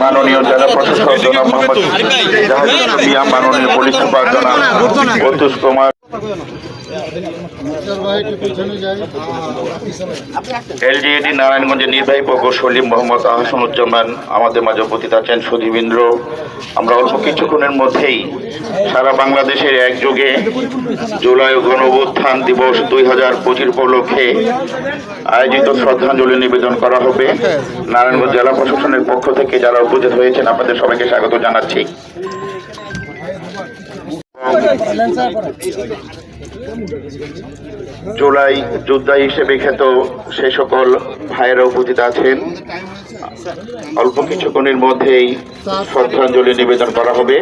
মাননীয় জেলা প্রশাসক জনাব মোহাম্মদ মাননীয় পুলিশ সুপার জনাব কুমার। এলজিএডি নারায়ণগঞ্জের নির্বাহী প্রকৌশলী মোহাম্মদ আহসানুজ্জামান আমাদের মাঝে উপস্থিত আছেন সুধীবৃন্দ্র। আমরা অল্প কিছুক্ষণের মধ্যেই সারা বাংলাদেশের একযোগে জুলাই গণ অভ্যুত্থান দিবস দুই হাজার পঁচিশ উপলক্ষে আয়োজিত শ্রদ্ধাঞ্জলি নিবেদন করা হবে। নারায়ণগঞ্জ জেলা প্রশাসনের পক্ষ থেকে যারা উপস্থিত হয়েছেন আপনাদের সবাইকে স্বাগত জানাচ্ছি। জুলাই যোদ্ধা হিসেবে খ্যাত সে সকল ভাইয়েরা উপস্থিত আছেন। অল্প কিছুক্ষণের মধ্যেই শ্রদ্ধাঞ্জলি নিবেদন করা হবে।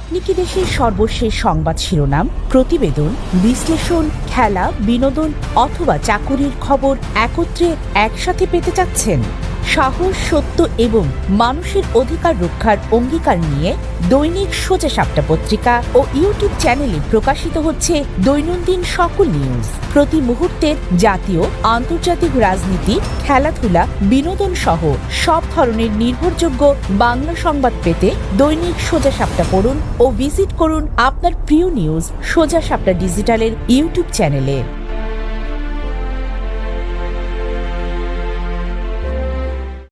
আপনি কি দেশের সর্বশেষ সংবাদ শিরোনাম, প্রতিবেদন, বিশ্লেষণ, খেলা, বিনোদন অথবা চাকুরির খবর একত্রে একসাথে পেতে চাচ্ছেন? সাহস, সত্য এবং মানুষের অধিকার রক্ষার অঙ্গীকার নিয়ে দৈনিক সোজা সাপটা পত্রিকা ও ইউটিউব চ্যানেলে প্রকাশিত হচ্ছে দৈনন্দিন সকল নিউজ প্রতি মুহূর্তের জাতীয়, আন্তর্জাতিক রাজনীতি, খেলাধুলা, বিনোদন সহ সব ধরনের নির্ভরযোগ্য বাংলা সংবাদ পেতে দৈনিক সোজা সাপটা পড়ুন ও ভিজিট করুন আপনার প্রিয় নিউজ সোজা সাপটা ডিজিটালের ইউটিউব চ্যানেলে।